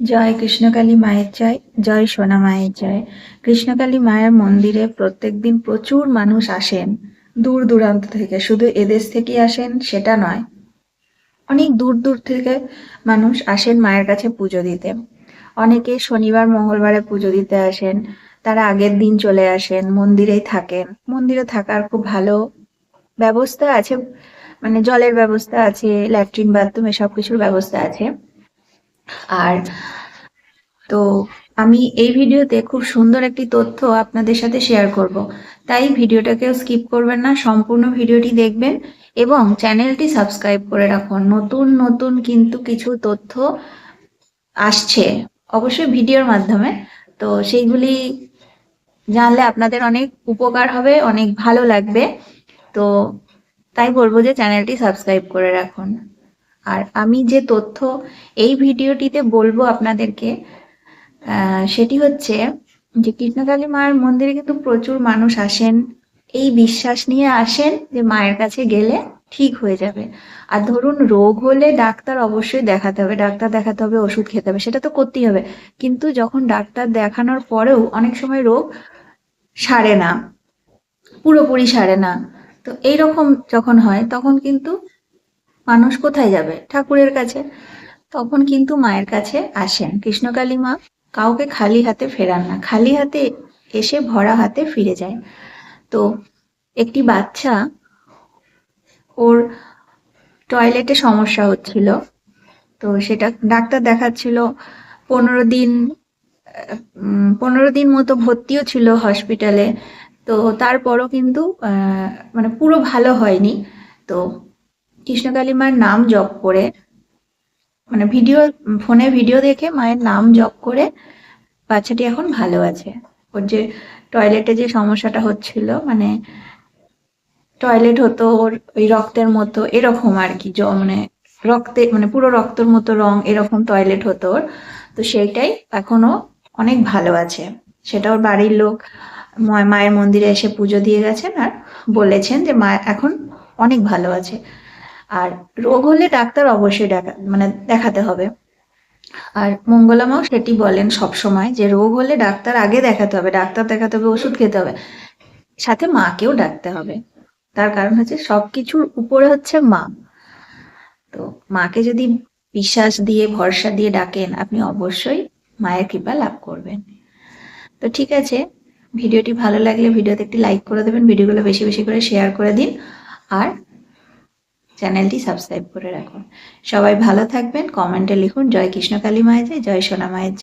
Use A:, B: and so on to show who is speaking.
A: জয় কৃষ্ণকালী মায়ের জয় জয় সোনা মায়ের জয়। কৃষ্ণকালী মায়ের মন্দিরে প্রত্যেকদিন প্রচুর মানুষ আসেন। দূর দূরান্ত থেকে, শুধু এদেশ থেকেই আসেন সেটা নয়। অনেক দূর দূর থেকে মানুষ আসেন মায়ের কাছে পুজো দিতে। অনেকে শনিবার, মঙ্গলবারে পুজো দিতে আসেন, তারা আগের দিন চলে আসেন, মন্দিরেই থাকেন। মন্দিরে থাকার খুব ভালো ব্যবস্থা আছে মানে জলের ব্যবস্থা আছে, ল্যাট্রিন, বাথরুম, এসব কিছুর ব্যবস্থা আছে। আর তো আমি এই ভিডিওতে খুব সুন্দর একটি তথ্য আপনাদের সাথে শেয়ার করব। তাই ভিডিওটাকেও স্কিপ করবেন না, সম্পূর্ণ ভিডিওটি দেখবেন এবং চ্যানেলটি সাবস্ক্রাইব করে রাখুন। নতুন নতুন কিন্তু কিছু তথ্য আসছে অবশ্যই ভিডিওর মাধ্যমে। তো সেইগুলি জানলে আপনাদের অনেক উপকার হবে, অনেক ভালো লাগবে। তো তাই বলব যে চ্যানেলটি সাবস্ক্রাইব করে রাখুন। আর আমি যে তথ্য এই ভিডিওটিতে বলব আপনাদেরকে সেটি হচ্ছে যে কৃষ্ণকালী মায়ের মন্দিরে কিন্তু প্রচুর মানুষ আসেন। এই বিশ্বাস নিয়ে আসেন যে মায়ের কাছে গেলে ঠিক হয়ে যাবে। আর ধরুন রোগ হলে ডাক্তার অবশ্যই দেখাতে হবে, ডাক্তার দেখাতে হবে, ওষুধ খেতে হবে, সেটা তো করতেই হবে। কিন্তু যখন ডাক্তার দেখানোর পরেও অনেক সময় রোগ সারে না, পুরোপুরি সারে না। তো এইরকম যখন হয়, তখন কিন্তু মানুষ কোথায় যাবে? ঠাকুরের কাছে। তখন কিন্তু মায়ের কাছে আসেন। কৃষ্ণকালী মা কাউকে খালি হাতে ফেরান না। খালি হাতে এসে ভরা হাতে ফিরে যায়। তো একটি বাচ্চা ওর টয়লেটে সমস্যা হচ্ছিল। তো সেটা ডাক্তার দেখাচ্ছিল। পনেরো দিন পনেরো দিন মতো ভর্তিও ছিল হসপিটালে তো তারপরও কিন্তু মানে পুরো ভালো হয়নি। তো কৃষ্ণকালী মায়ের নাম জপ করে মানে ভিডিও, ফোনে ভিডিও দেখে মায়ের নাম জপ করে বাচ্চাটি এখন ভালো আছে। ওর যে টয়লেটে যে সমস্যাটা হচ্ছিল মানে টয়লেট হতো ওর ওই রক্তের মতো, এরকম আর কি মানে রক্তে মানে পুরো রক্তর মতো রং এরকম টয়লেট হতো ওর। তো সেইটাই এখনও অনেক ভালো আছে। সেটা ওর বাড়ির লোক মায়ের মন্দিরে এসে পুজো দিয়ে গেছেন আর বলেছেন যে মা এখন অনেক ভালো আছে। আর রোগ হলে ডাক্তার অবশ্যই ডাকা মানে দেখাতে হবে। আর মঙ্গলামাও সেটি বলেন সব সময় যে রোগ হলে ডাক্তার আগে দেখাতে হবে, ডাক্তার দেখাতে হবে, ওষুধ খেতে হবে। সাথে মাকেও ডাকতে হবে। তার কারণ হচ্ছে সবকিছুর উপরে হচ্ছে মা। তো মাকে যদি বিশ্বাস দিয়ে, ভরসা দিয়ে ডাকেন, আপনি অবশ্যই মায়ের কৃপা লাভ করবেন। তো ঠিক আছে, ভিডিওটি ভালো লাগলে ভিডিওতে একটি লাইক করে দেবেন, ভিডিওগুলো বেশি বেশি করে শেয়ার করে দিন। আর চ্যানেলটি সাবস্ক্রাইব করে রাখুন সবাই ভালো থাকবেন, কমেন্টে লিখুন, জয় কৃষ্ণকালী মায়ের জয় জয় সোনা মায়ের।